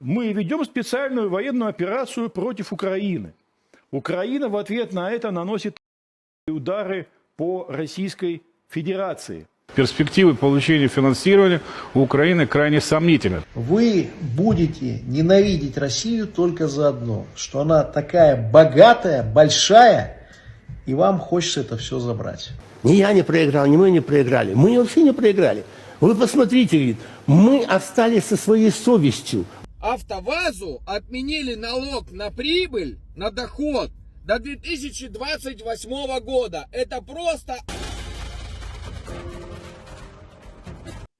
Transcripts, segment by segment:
Мы ведем специальную военную операцию против Украины. Украина в ответ на это наносит удары по Российской Федерации. Перспективы получения финансирования у Украины крайне сомнительны. Вы будете ненавидеть Россию только за одно, что она такая богатая, большая, и вам хочется это все забрать. Ни я не проиграл, ни мы не проиграли. Мы вообще не проиграли. Вы посмотрите, говорит, мы остались со своей совестью. АвтоВАЗу отменили налог на прибыль, на доход до 2028 года. Это просто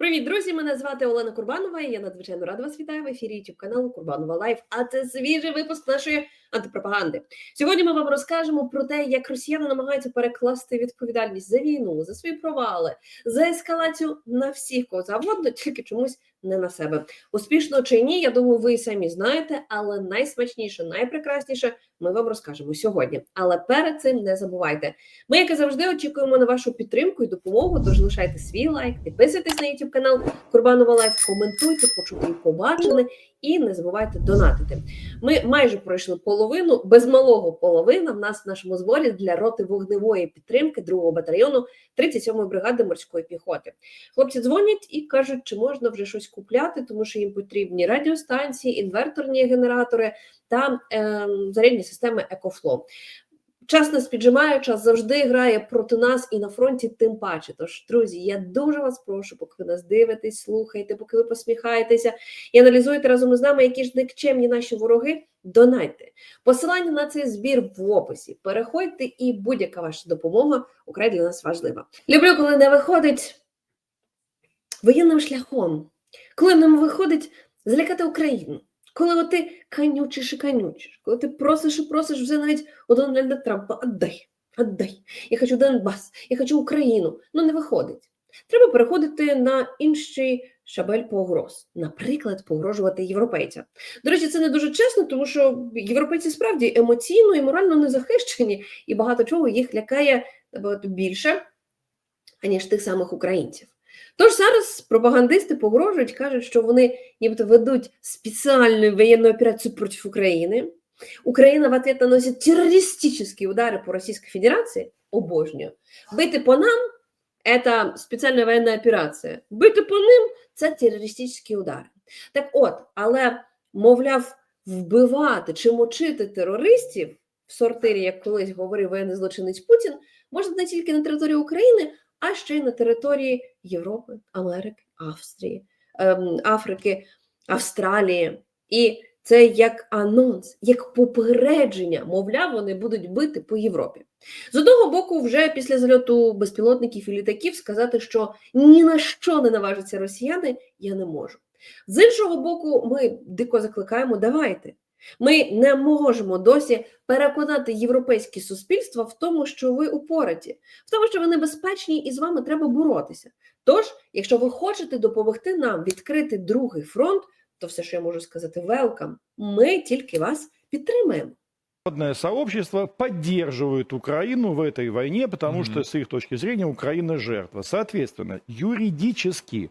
Привіт, друзі! Мене звати Олена Курбанова. і Я надзвичайно рада вас вітаю в ефірі YouTube каналу Курбанова Лайф. А це свіжий випуск нашої антипропаганди. Сьогодні ми вам розкажемо про те, як росіяни намагаються перекласти відповідальність за війну, за свої провали, за ескалацію на всіх кого завгодно, тільки чомусь не на себе. Успішно чи ні, я думаю, ви самі знаєте, але найсмачніше, найпрекрасніше ми вам розкажемо сьогодні. Але перед цим не забувайте. Ми, як і завжди, очікуємо на вашу підтримку і допомогу. Тож лишайте свій лайк, підписуйтесь на YouTube канал Курбанова Лайф, коментуйте, почути побачили, і не забувайте донатити. Ми майже пройшли половину, без малого половина. В нас в нашому зборі для роти вогневої підтримки 2-го батальйону 37-ї бригади морської піхоти. Хлопці дзвонять і кажуть, чи можна вже щось купляти, тому що їм потрібні радіостанції, інверторні генератори та е, зарядні системи EcoFlow. Час нас піджимає, час завжди грає проти нас і на фронті тим паче. Тож, друзі, я дуже вас прошу, поки ви нас дивитесь, слухаєте, поки ви посміхаєтеся і аналізуєте разом із нами, які ж никчемні наші вороги. Донайте посилання на цей збір в описі. Переходьте, і будь-яка ваша допомога украй для нас важлива. Люблю, коли не виходить воєнним шляхом, коли нам виходить злякати Україну. Коли ти канючиш і канючиш, коли ти просиш і просиш вже навіть у Дональда Трампа отдай, отдай. Я хочу Донбас, я хочу Україну. Ну не виходить. Треба переходити на інший шабель погроз, наприклад, погрожувати європейцям. До речі, це не дуже чесно, тому що європейці справді емоційно і морально не захищені, і багато чого їх лякає набагато більше, аніж тих самих українців. Тож зараз пропагандисти погрожують, кажуть, що вони нібито ведуть спеціальну воєнну операцію проти України. Україна в ответ наносит террористические удары по Российской Федерации. Обожнюю. Бити по нам – это спеціальна воєнна операція. Бити по ним – це терористичні удари. Так от, але, мовляв, вбивати чи мочити терористів в сортирі, як колись говорив воєнний злочинець Путін, можна не тільки на території України, а ще й на території Європи, Америки, Австрії, ем, Африки, Австралії. І це як анонс, як попередження, мовляв, вони будуть бити по Європі. З одного боку, вже після зальоту безпілотників і літаків сказати, що ні на що не наважаться росіяни, я не можу. З іншого боку, ми дико закликаємо, давайте. Ми не можемо досі переконати європейське суспільство в тому, що ви упораті, в тому, що ви небезпечні і з вами треба боротися. Тож, якщо ви хочете допомогти нам відкрити другий фронт, то все, що я можу сказати, велкам. Ми тільки вас підтримаємо. Международное сообщество поддерживает Украину в этой войне, потому что, с их точки зрения, Украина жертва. Соответственно, юридически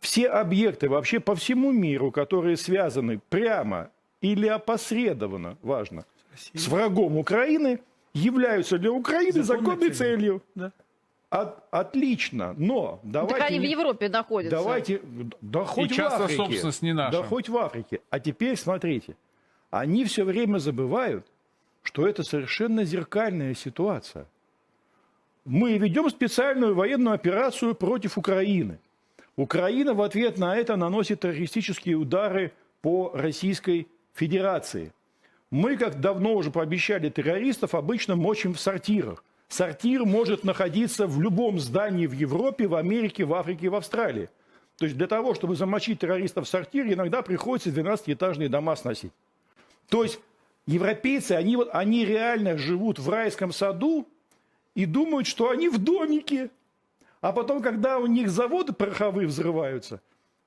все объекты вообще по всему миру, которые связаны прямо или опосредованно, важно, с врагом Украины, являются для Украины законной целью. От- отлично, но давайте... Так они в Европе находятся. Давайте, да хоть в частная Африке. собственность не наша. Да хоть в Африке. А теперь смотрите, они все время забывают, что это совершенно зеркальная ситуация. Мы ведем специальную военную операцию против Украины. Украина в ответ на это наносит террористические удары по Российской Федерации. Мы, как давно уже пообещали террористов, обычно мочим в сортирах. Сортир может находиться в любом здании в Европе, в Америке, в Африке, в Австралии. То есть для того, чтобы замочить террористов в сортире, иногда приходится 12-этажные дома сносить. То есть европейцы, они, вот, они реально живут в райском саду и думают, что они в домике. А потом, когда у них заводы пороховые взрываются,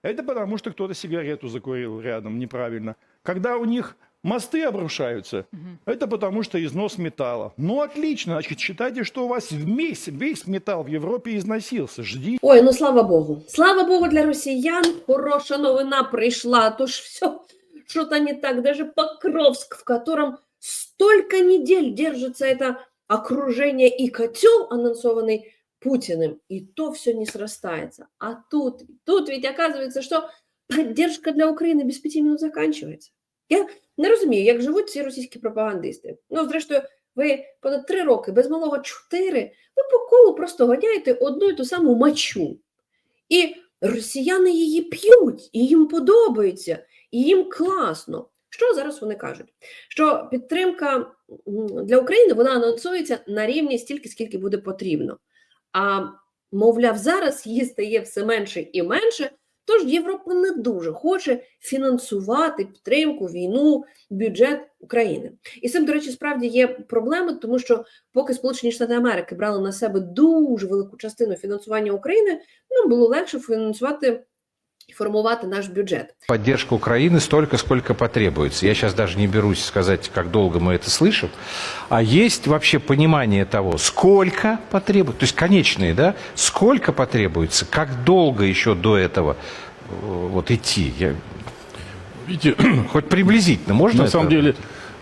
это потому, что кто-то сигарету закурил рядом неправильно. Когда у них мосты обрушаются, это потому, что износ металла. Ну, отлично, значит, считайте, что у вас весь, весь металл в Европе износился. Ждите. Ой, ну слава Богу. Слава Богу для росіян. Хороша новина прийшла. Тож все, что-то не так, даже Покровск, в котором столько недель держится это окружение и котел, анонсованный Путиным, и то все не срастается. А тут, тут ведь оказывается, що поддержка для України без п'яти минут заканчивается. Я не розумію, як живуть ці російські пропагандисти. Ну, зрештою, ви понад три роки, без малого чотири, ви по колу просто ганяєте одну і ту саму мачу. І росіяни її п'ють, і їм подобається, і їм класно. Що зараз вони кажуть? Що підтримка для України вона анонсується на рівні стільки, скільки буде потрібно. А мовляв, зараз її стає все менше і менше. Тож Європа не дуже хоче фінансувати підтримку, війну, бюджет України. І цим, до речі, справді є проблеми, тому що поки Сполучені Штати Америки брали на себе дуже велику частину фінансування України, ну було легше фінансувати формувати наш бюджет. Поддержка Украины столько, сколько потребуется. Я сейчас даже не берусь сказать, как долго мы это слышим. А есть вообще понимание того, сколько потребуется, то есть конечные, да, сколько потребуется, как долго еще до этого э, вот идти. Я, Видите, хоть приблизительно можно на это? самом деле,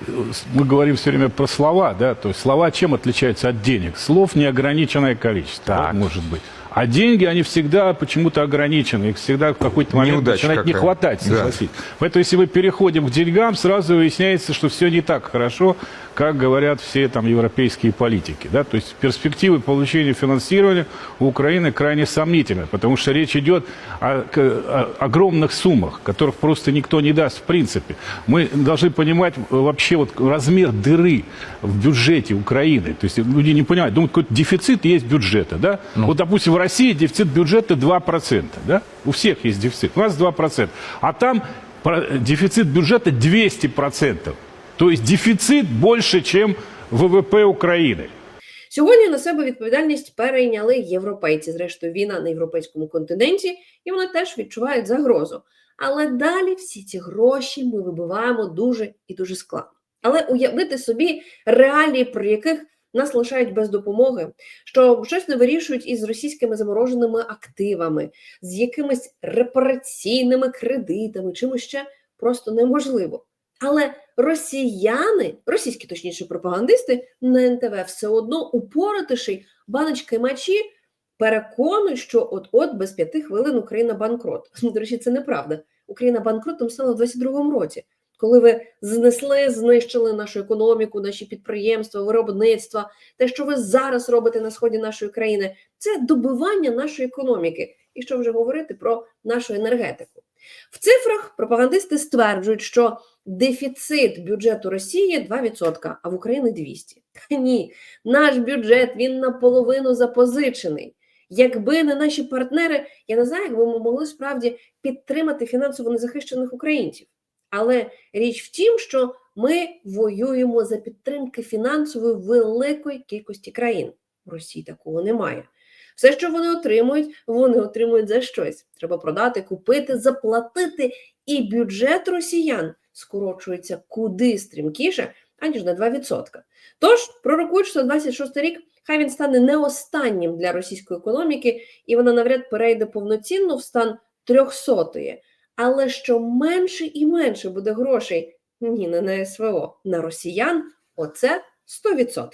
э, мы говорим все время про слова, да, то есть слова чем отличаются от денег? Слов неограниченное количество, да, Так. может быть. А деньги, они всегда почему-то ограничены, их всегда в какой-то момент Неудача начинает не хватать, Да. согласитесь. Поэтому если мы переходим к деньгам, сразу выясняется, что все не так хорошо, как говорят все там европейские политики. Да? То есть перспективы получения финансирования у Украины крайне сомнительны, потому что речь идет о, о огромных суммах, которых просто никто не даст в принципе. Мы должны понимать вообще вот размер дыры в бюджете Украины. То есть люди не понимают, думают, какой-то дефицит есть бюджета. Да? Вот, допустим, в России дефицит бюджета 2%. Да? У всех есть дефицит. У нас 2%. А там про- дефицит бюджета 200%. То есть дефицит больше, чем ВВП Украины. Сьогодні на себе відповідальність перейняли європейці. Зрештою, війна на європейському континенті, і вони теж відчувають загрозу. Але далі всі ці гроші ми вибиваємо дуже і дуже складно. Але уявити собі реалії, при яких нас лишають без допомоги, що щось не вирішують із російськими замороженими активами, з якимись репараційними кредитами, чимось ще просто неможливо. Але росіяни, російські точніше пропагандисти на НТВ все одно упоратиші баночки мачі переконують, що от-от без п'яти хвилин Україна банкрот. До речі, це неправда. Україна банкротом стала в 22-му році, коли ви знесли, знищили нашу економіку, наші підприємства, виробництва. Те, що ви зараз робите на сході нашої країни, це добивання нашої економіки. І що вже говорити про нашу енергетику. В цифрах пропагандисти стверджують, що дефіцит бюджету Росії 2%, а в Україні 200. Та ні, наш бюджет він наполовину запозичений. Якби не наші партнери, я не знаю, як би ми могли справді підтримати фінансово незахищених українців. Але річ в тім, що ми воюємо за підтримки фінансової великої кількості країн. В Росії такого немає. Все, що вони отримують, вони отримують за щось. Треба продати, купити, заплатити, і бюджет росіян скорочується куди стрімкіше, аніж на 2%. Тож, пророкують, що 26 рік хай він стане не останнім для російської економіки, і вона навряд перейде повноцінно в стан трьохсотої. Але що менше і менше буде грошей ні, не на СВО, на росіян, оце 100%.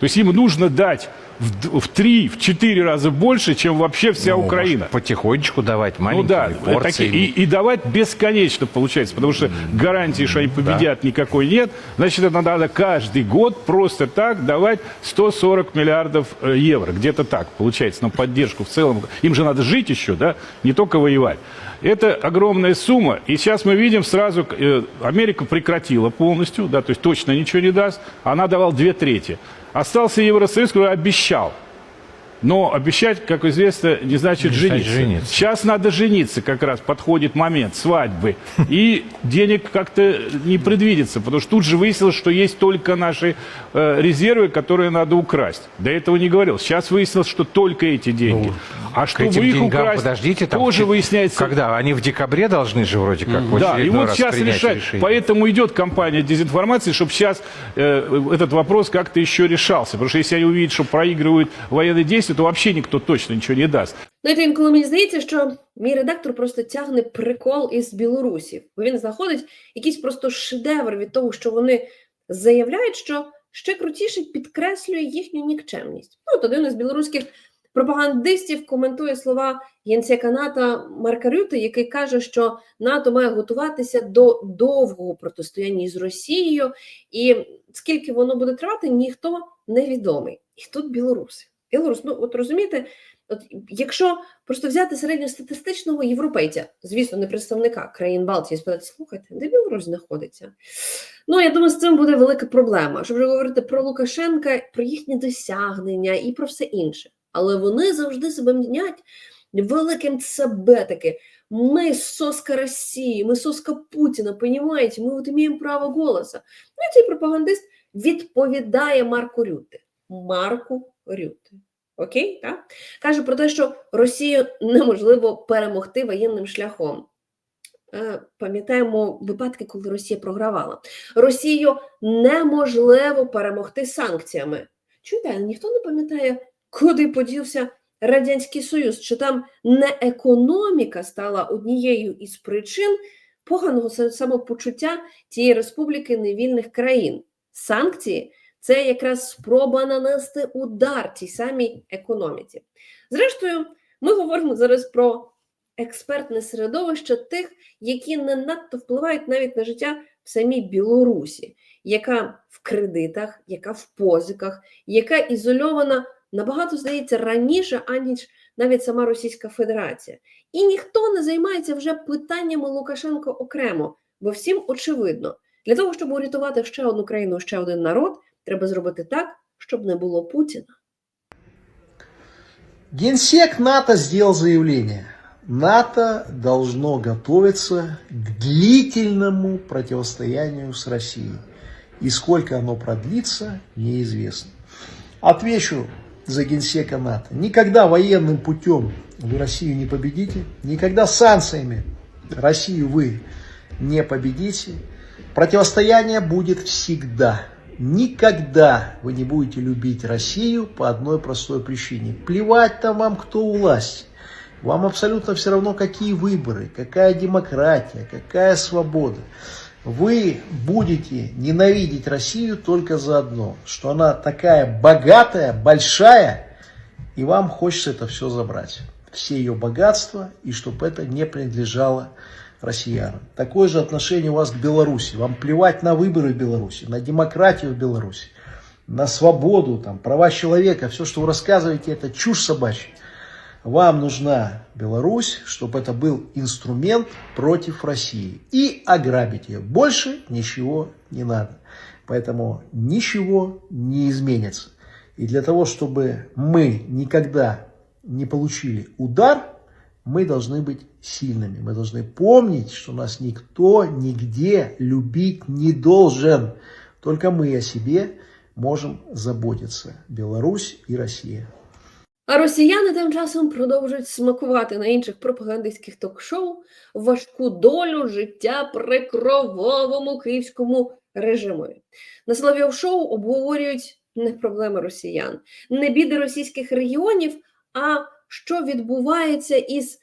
То есть им нужно дать в, три, в четыре раза больше, чем вообще вся Ну, Украина. потихонечку давать Ну маленькими да, такие, порциями. и, и давать бесконечно получается, потому что гарантии, что они победят, никакой нет. Значит, это надо каждый год просто так давать 140 миллиардов э, евро. Где-то так получается на поддержку в целом. Им же надо жить еще, да, не только воевать. Это огромная сумма. И сейчас мы видим сразу, э, Америка прекратила полностью, да, то есть точно ничего не даст. Она давала две трети. Остался Евросоюз, который обещал. Но обещать, как известно, не значит Не жениться. жениться. Сейчас надо жениться, как раз подходит момент свадьбы. И денег как-то не предвидится, потому что тут же выяснилось, что есть только наши э, резервы, которые надо украсть. До этого не говорил. Сейчас выяснилось, что только эти деньги. а Ну, К чтобы их деньгам, украсть, подождите, там тоже выясняется. Когда? Они в декабре должны же вроде как Да, и вот сейчас решать. решение. Поэтому идет кампания дезинформации, чтобы сейчас э, этот вопрос как-то еще решался. Потому что если они увидят, что проигрывают военные действия, то вообще никто точно ничего не даст. Знаєте, інколи мені здається, що мій редактор просто тягне прикол із білорусів, бо він знаходить якийсь просто шедевр від того, що вони заявляють, що ще крутіше підкреслює їхню нікчемність. Ну, от один із білоруських пропагандистів коментує слова генсека НАТО Марка Рюти, який каже, що НАТО має готуватися до довгого протистояння з Росією, і скільки воно буде тривати, ніхто не відомий. І тут білоруси. Білорус, ну от розумієте, От якщо просто взяти середньостатистичного європейця, звісно, не представника країн Балтії, спитати, слухайте, де Білорусь знаходиться? Ну, я думаю, з цим буде велика проблема, щоб вже говорити про Лукашенка, про їхні досягнення і про все інше. Але вони завжди себе мнять великим себе таки. Ми соска Росії, ми соска Путіна, понімаєте, ми от маємо право голоса. Ну і цей пропагандист відповідає Марку Рюте. Марку Рюте. Окей, так? Каже про те, що Росію неможливо перемогти воєнним шляхом. Е, Пам'ятаємо випадки, коли Росія програвала. Росію неможливо перемогти санкціями. Чуєте, ніхто не пам'ятає, куди подівся Радянський Союз, чи там не економіка стала однією із причин поганого самопочуття тієї республіки невільних країн. Санкції це якраз спроба нанести удар тій самій економіці. Зрештою, ми говоримо зараз про експертне середовище тих, які не надто впливають навіть на життя в самій Білорусі, яка в кредитах, яка в позиках, яка ізольована набагато здається раніше, аніж навіть сама Російська Федерація. І ніхто не займається вже питаннями Лукашенко окремо, бо всім очевидно, для того, щоб урятувати ще одну країну, ще один народ, треба зробити так, щоб не було Путіна. Генсек НАТО сделал заявление. НАТО должно готовиться к длительному противостоянию с Россией. И сколько оно продлится, неизвестно. Отвечу за генсека НАТО. Никогда военным путем вы Россию не победите. Никогда санкциями Россию вы не победите. Противостояние будет всегда. Никогда вы не будете любить Россию по одной простой причине. Плевать там вам, кто у власти. Вам абсолютно все равно, какие выборы, какая демократия, какая свобода. Вы будете ненавидеть Россию только за одно, что она такая богатая, большая, и вам хочется это все забрать. Все ее богатства, и чтобы это не принадлежало россиянам. Такое же отношение у вас к Беларуси. Вам плевать на выборы в Беларуси, на демократию в Беларуси, на свободу, там, права человека. Все, что вы рассказываете, это чушь собачья. Вам нужна Беларусь, чтобы это был инструмент против России. И ограбить ее. Больше ничего не надо. Поэтому ничего не изменится. И для того, чтобы мы никогда не получили удар, мы должны быть сильными. Мы должны помнить, что нас никто нигде любить не должен. Только мы о себе можем заботиться. Беларусь и Россия. А росіяни тим часом продовжують смакувати на інших пропагандистських ток-шоу важку долю життя при кровавому київському режимові. На Соловйов-шоу обговорюють не проблеми росіян, не біди російських регіонів, а що відбувається із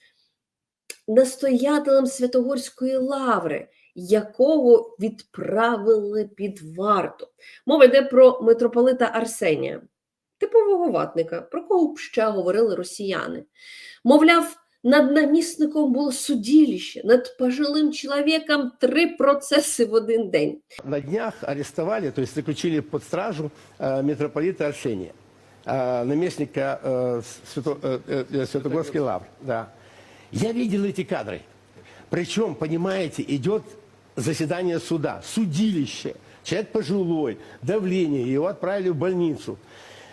настоятелем Святогорської лаври, якого відправили під варту. Мова йде про митрополита Арсенія типового ватника, про кого б ще говорили росіяни. Мовляв, над намісником було судилище, над пожилим чоловіком три процеси в один день. На днях арестовали, то есть заключили под стражу э, митрополита Арсения, э, наместника э, Свято- э, Святогорской лавры. Да. Я видел эти кадры. Причем, понимаете, идет заседание суда, судилище. Человек пожилой, давление, его отправили в больницу.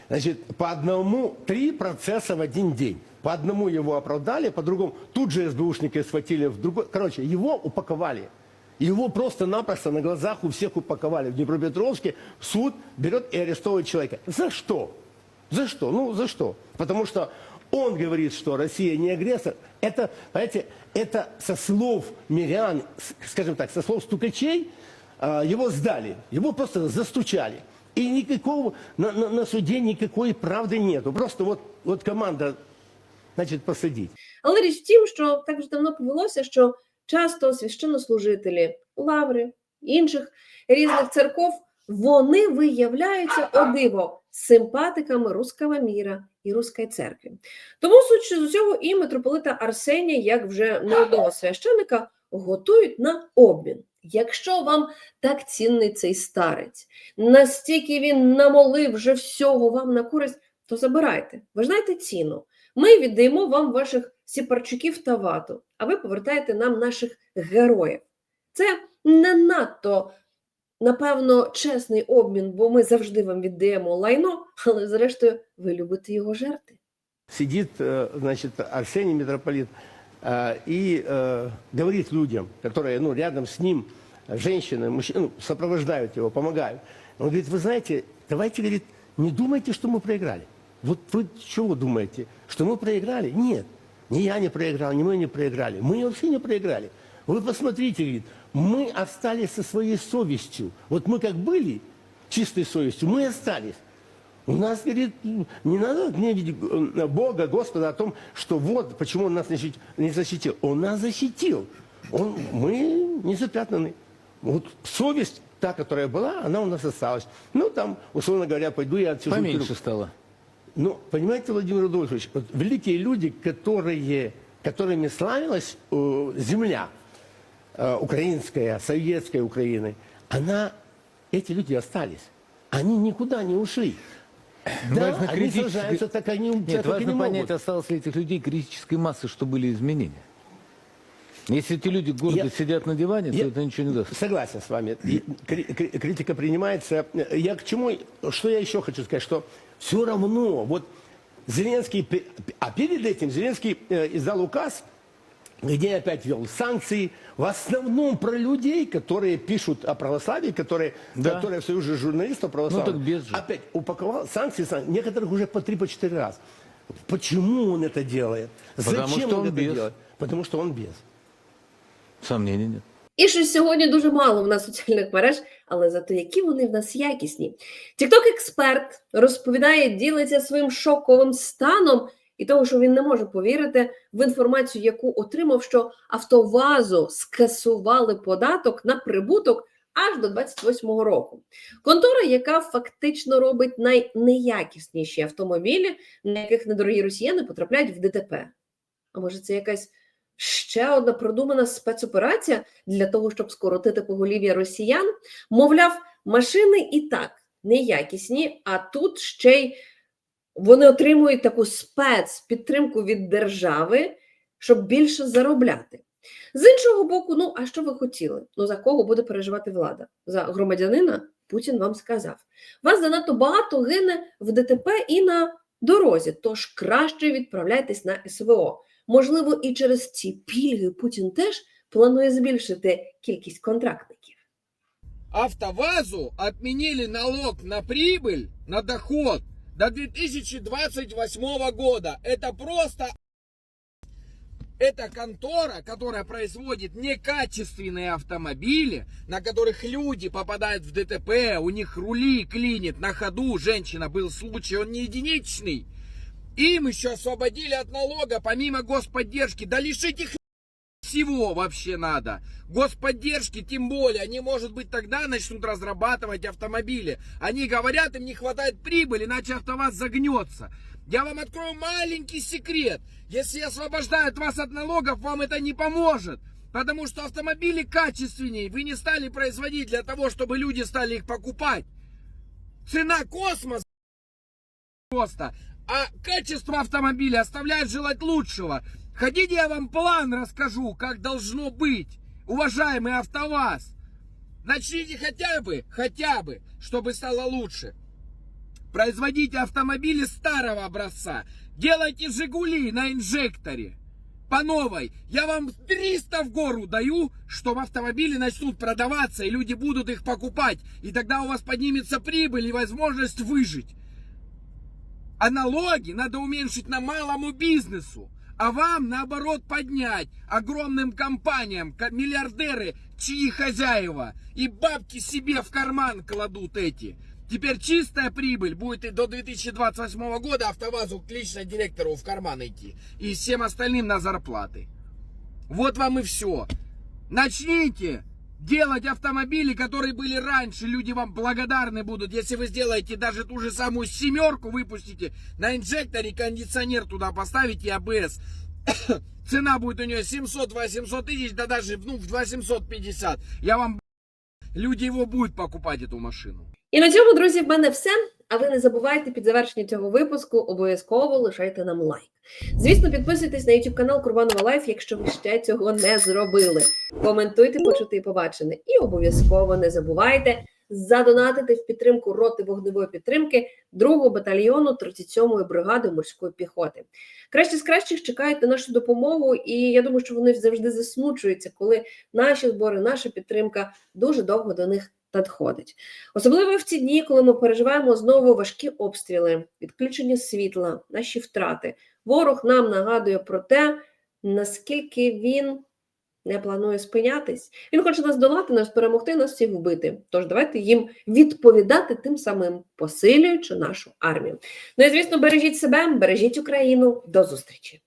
Значит, по одному, три процесса в один день. По одному его оправдали, по другому тут же СБУшники схватили в другой. Короче, его упаковали. Его просто-напросто на глазах у всех упаковали. В Днепропетровске суд берет и арестовывает человека. За что? За что? Ну, за что? Потому что он говорит, что Россия не агрессор. Это, понимаете, это со слов мирян, с- скажем так, со слов стукачей, а, его сдали. Его просто застучали. И никакого, на, на- на суде никакой правды нету. Просто вот, вот команда, значит, посадить. Але річ в тім, що так вже давно повелося, що часто священнослужителі лаври інших різних церков вони виявляються о диво симпатиками руского міра і руської церкви. Тому з усього і митрополита Арсенія, як вже не одного священика, готують на обмін. Якщо вам так цінний цей старець, настільки він намолив вже всього вам на користь, то забирайте. Ви знаєте ціну. Ми віддаємо вам ваших сіпарчуків та вату, а ви повертаєте нам наших героїв. Це не надто, напевно, чесний обмін, бо ми завжди вам віддаємо лайно, але зрештою ви любите його жерти. Сидит, э, значит, Арсений митрополит э, и э, говорит людям, которые, ну, рядом с ним, женщины, мужчины, ну, сопровождают его, помогают. Он говорит, вы знаете, давайте, говорит, не думайте, что мы проиграли. Вот вы чего думаете? Что мы проиграли? Нет. Ни я не проиграл, ни мы не проиграли. Мы вообще не проиграли. Вы посмотрите, говорит, мы остались со своей совестью. Вот мы как были чистой совестью, мы остались. У нас, говорит, не надо гневить э, Бога, Господа о том, что вот почему Он нас не защитил. Он нас защитил. Он, мы не запятнаны. Вот совесть, та, которая была, она у нас осталась. Ну, там, условно говоря, пойду я отсижу. Поменьше тюрьму. стало. Ну, понимаете, Владимир Рудольфович, вот великие люди, которые, которыми славилась э, земля украинская, советская Украины, она, эти люди остались. Они никуда не ушли. Да, Важно они критически- сражаются, так они, Нет, так важно они понять, могут. осталось ли этих людей критической массы, что были изменения. Если эти люди гордо Я- сидят на диване, Я- то это ничего не даст. Согласен с вами. Критика принимается. Я к чему, что я еще хочу сказать, что все равно, вот Зеленский, а перед этим Зеленский э, издал указ, где опять ввел санкции, в основном про людей, которые пишут о православии, которые, Да. которые в союзе журналистов православных. Ну, так без же. Опять упаковал санкции, сан- некоторых уже по три, по четыре раз. Почему он это делает? Потому Зачем что он, он это без. делает? Потому что он без. Сомнений нет. І щось сьогодні дуже мало в нас соціальних мереж, але зато які вони в нас якісні. тікток експерт розповідає, ділиться своїм шоковим станом і того, що він не може повірити в інформацію, яку отримав, що Автовазу скасували податок на прибуток аж до 28-го року. Контора, яка фактично робить найнеякісніші автомобілі, на яких недорогі росіяни потрапляють в ДТП. А може, це якась ще одна продумана спецоперація для того, щоб скоротити поголів'я росіян? Мовляв, машини і так неякісні, а тут ще й вони отримують таку спецпідтримку від держави, щоб більше заробляти. З іншого боку, ну а що ви хотіли? Ну за кого буде переживати влада? За громадянина Путін вам сказав. Вас занадто багато гине в ДТП і на дорозі, тож краще відправляйтесь на СВО. Можливо, і через ці пільги Путін теж планує збільшити кількість контрактників. АвтоВАЗу отменили налог на прибыль, на доход до 2028 года. Это просто... Это контора, которая производит некачественные автомобили, на которых люди попадают в ДТП, у них рули клинит на ходу. Женщина, был случай, он не единичный. Им еще освободили от налога, помимо господдержки. Да лишить их всего вообще надо. Господдержки, тем более, они, может быть, тогда начнут разрабатывать автомобили. Они говорят, им не хватает прибыли, иначе АвтоВАЗ загнется. Я вам открою маленький секрет. Если освобождают вас от налогов, вам это не поможет. Потому что автомобили качественнее. Вы не стали производить для того, чтобы люди стали их покупать. Цена космос просто. А качество автомобиля оставляет желать лучшего. Хотите, я вам план расскажу, как должно быть, уважаемый АвтоВАЗ. Начните хотя бы, хотя бы, чтобы стало лучше. Производите автомобили старого образца. Делайте «Жигули» на инжекторе. По новой. Я вам 300 в гору даю, что автомобили начнут продаваться, и люди будут их покупать. И тогда у вас поднимется прибыль и возможность выжить. А налоги надо уменьшить на малому бизнесу. А вам, наоборот, поднять огромным компаниям, миллиардеры, чьи хозяева, и бабки себе в карман кладут эти. Теперь чистая прибыль будет и до 2028 года АвтоВАЗу к лично директору в карман идти. И всем остальным на зарплаты. Вот вам и все. Начните делать автомобили, которые были раньше. Люди вам благодарны будут, если вы сделаете даже ту же самую семерку, выпустите на инжекторе, кондиционер туда поставите, АБС. Цена будет у нее 700-800 тысяч, да даже ну, в 2750. Я вам, люди его будут покупать, эту машину. І на цьому, друзі, в мене все. А ви не забувайте під завершення цього випуску обов'язково лишайте нам лайк. Звісно, підписуйтесь на YouTube канал Курбанова Лайф, якщо ви ще цього не зробили. Коментуйте, почути і побачене. І обов'язково не забувайте задонатити в підтримку роти вогневої підтримки 2-го батальйону 37-ї бригади морської піхоти. Кращі з кращих чекають на нашу допомогу, і я думаю, що вони завжди засмучуються, коли наші збори, наша підтримка дуже довго до них надходить. Особливо в ці дні, коли ми переживаємо знову важкі обстріли, відключення світла, наші втрати. Ворог нам нагадує про те, наскільки він не планує спинятись. Він хоче нас долати, нас перемогти, нас всіх вбити. Тож давайте їм відповідати тим самим, посилюючи нашу армію. Ну і звісно, бережіть себе, бережіть Україну. До зустрічі!